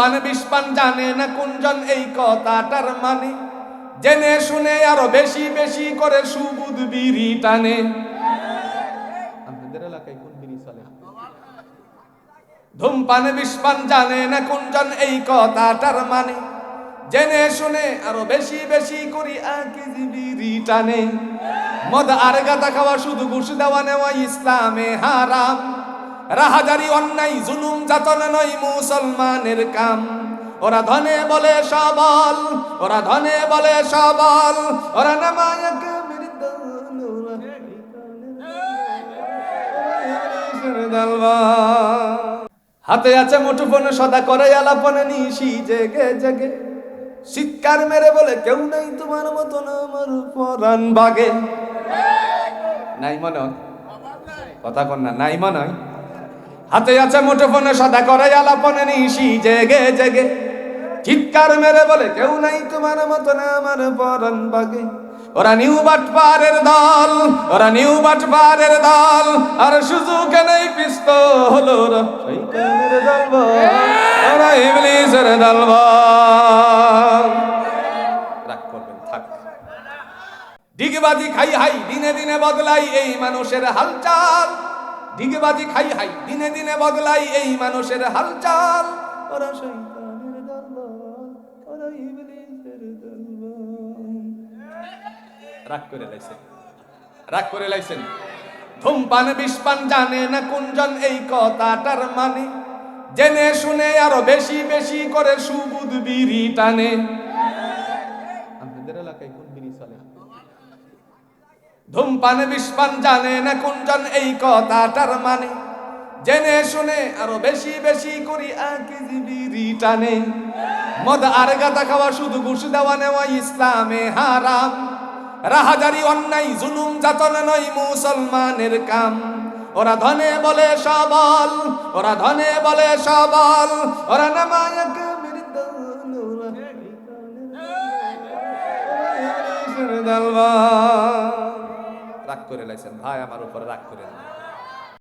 ধূমপান বিষপান জানে না কোনজন এই কথাটার মানে। জেনে শুনে আরও বেশি বেশি করে সুবুদ বিড়ি টানে। আপনাদের এলাকায় কোন বিড়ি চলে? ধূমপান বিষপান জানে না কোনজন এই কথাটার মানে। জেনে শুনে আরও বেশি বেশি করি আগে বিড়ি টানে। মদ আর গাদা খাওয়া শুধু ঘুষ দেওয়া নেওয়া ইসলামে হারাম। রাহাজারি অন্যায়, জুলুম যাতনা নয় মুসলমানের কাম ওরা ধনে বলে সবল, ওরা ধনে বলে সবল, ওরা নামায়ক হাতে আছে মুঠোফোন, সদা করে আলাপনে, নিশি জেগে জেগে চিৎকার মেরে বলে, কেউ নাই তোমার মতন আমার পরাণ বাগে নাই মনে? কথা কন না, নাই মনে হয়? হাতে আছে মুঠোফোনে সাদা করে আলাপনে নিশি জেগে জেগে। চিৎকার মেরে বলে, কেউ নাই তোমার মতন আমার পরন বাগে। ওরা নিউ বাট পারের দল, ওরা নিউ বাট পারের দল, আর সুযোগে নেই পিস্তল ওরা। শয়তানের দলবল, ওরা ইবলিসের দলবল। রাগ করবেন, থাক। ডিগবাজি খাই হাই, দিনে দিনে বদলাই এই মানুষের হালচাল। ডিগবাজি খাই হাই দিনে দিনে বদলাই এই মানুষের হালচাল। ওরা ইবলিসের রাগ করে লাইছেন রাগ করে লাইছেন। ধূমপান বিষপান জানে না কোনজন এই কথাটার মানে। জেনে শুনে আরও বেশি বেশি করে সুবুদ বিড়ি টানে। আপনাদের এলাকায় কোন বিড়ি চলে? ধূমপান বিষপান জানে না কোনজন এই কথাটার মানে জেনে শুনে আরও বেশি বেশি করি বিড়ি টানে মদ আর গাদা খাওয়া শুধু ঘুষ দেওয়া নেওয়া ইসলামে হারাম রাহাজারি অন্যায় জুলুম যাতনা নয় মুসলমানের কাম ওরা ধনে বলে সবল ওরা ধনে বলে সবল ওরা নামায়ক মৃদল, করে লাইছেন। ভাই আমার উপরে রাগ করে না।